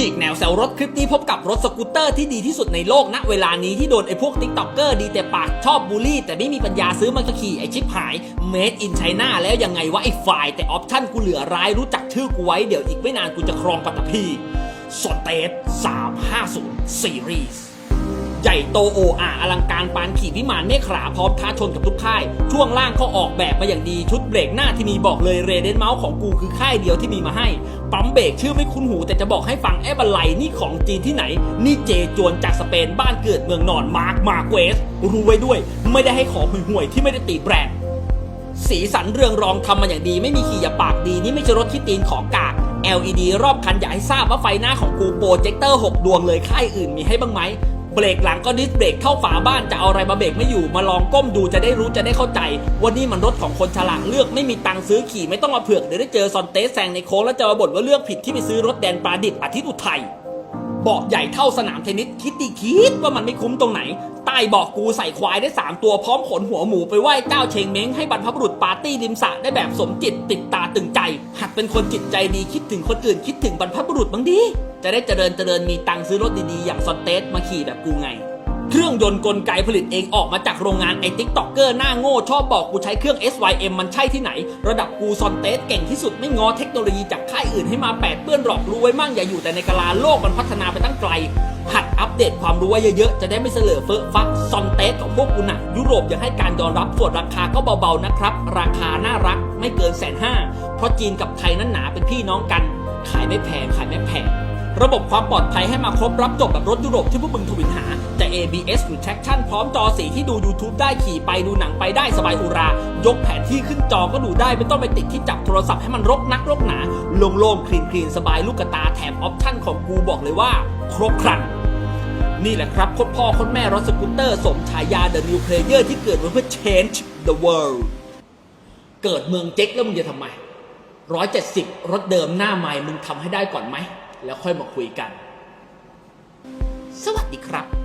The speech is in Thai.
ฉีกแนวแซวรถคลิปนี้พบกับรถสกูตเตอร์ที่ดีที่สุดในโลกณเวลานี้ที่โดนไอ้พวกติ๊กต็อกเกอร์ดีแต่ปากชอบบูลลี่ แต่ไม่มีปัญญาซื้อมันก็ขี่ไอ้ชิปหาย Made in China แล้วยังไงวะไอ้ฝ่าย แต่ออปชั่นกูเหลือร้ายรู้จักชื่อกูไว้เดี๋ยวอีกไม่นานกูจะครองปัตตภีสอนเตส350 Series ใหญ่โตโออาอลังการปานขี่วิมานเนขราพร้อมท้าชนกับทุกค่าย ช่วงล่างเขาออกแบบมาอย่างดีชุดเบรกหน้าที่มีบอกเลยเรเดนเมาส์ของกูคือค่ายเดียวที่มีมาให้ ปั๊มเบรกชื่อไม่คุ้นหู แต่จะบอกให้ฟังแอบบันไลนี่ของจีนที่ไหน นี่เจจวนจากสเปนบ้านเกิดเมืองนอนมาร์กมาเกวสรู้ไว้ด้วย ไม่ได้ให้ของห่วยๆที่ไม่ได้ตีแบรนด์สีสันเรืองรองทำมาอย่างดี ไม่มีขีอย่าปากดีนี่ไม่ใช่รถที่ตีนของกาก LED รอบคันอยากให้ทราบว่าไฟหน้าของกูโปรเจคเตอร์ 6 ดวงเลยค่ายอื่นมีให้บ้างไหม เบรกหลังก็ดิสเบรกเข้าฝาบ้านจะเอาอะไรมาเบรกไม่อยู่มาลองก้มดูจะได้รู้จะได้เข้าใจว่านี่มันรถของคนฉลาดเลือกไม่มีตังค์ซื้อขี่ไม่ต้องมาเผือกเดี๋ยวได้เจอซอนเตสแซงในโค้งแล้วจะมาบ่นว่าเลือกผิดที่ไปซื้อรถแดนปลาดิบอาทิตย์อุทัยเบาะใหญ่เท่าสนามเทนนิสคิดดีคิดว่ามันไม่คุ้มตรงไหน ใต้เบาะกูใส่ควายได้ 3 ตัวพร้อมขนหัวหมูไปไหว้เจ้าเชงเม้งให้บรรพบุรุษปาร์ตี้ริมสระได้แบบสมจิตติดตาตึงใจ หัดเป็นคนจิตใจดีคิดถึงคนอื่นคิดถึงบรรพบุรุษบ้างดี จะได้เจริญเจริญมีตังค์ซื้อรถดีๆ อย่างซอนเตสมาขี่แบบกูไง เครื่องยนต์กลไกผลิตเองออกมาจากโรงงานไอติ๊กต็อกเกอร์หน้าโง่ ชอบบอกกูใช้เครื่อง SYM มันใช่ที่ไหน ระดับกูซอนเตสเก่งที่สุดไม่งอเทคโนโลยีจากค่ายอื่นให้มาแปดเปื้อนหรอกรู้ไว้มั่งอย่าอยู่แต่ในกะลาโลกมันพัฒนาไปตั้งไกลหัดอัปเดตความรู้ไว้เยอะๆ จะได้ไม่เสลอเฟอะฟักซอนเตสของพวกกูน่ะยุโรปยังให้การยอมรับส่วนราคาก็เบาๆนะครับ ราคาน่ารักไม่เกินแสนห้าเพราะจีนกับไทยนั้นหนาเป็นพี่น้องกัน ขายไม่แพงขายไม่แพง ระบบความปลอดภัยให้มาครบรับจบแบบรถยุโรปที่พวกมึงทวินหา จะ ABS หรือ traction พร้อมจอสีที่ดู YouTube ได้ขี่ไปดูหนังไปได้สบายอุรา ยกแผนที่ขึ้นจอก็ดูได้ ไม่ต้องไปติดที่จับโทรศัพท์ให้มันรกนักรกหนาโล่งๆคลีนคลีนสบายลูกตาแถมออปชั่นของกูบอกเลยว่า ครบครันนี่แหละครับคตรพ่อคตรแม่รถสกูตเตอร์สมฉายา The New Player ที่เกิดมาเพื่อ change the world เกิดเมืองเจ๊กแล้วมึงจะทำไมร้อยเจ็ดสิบรถเดิมหน้าใหม่มึงทำให้ได้ก่อนไหม แล้วค่อยมาคุยกัน สวัสดีครับ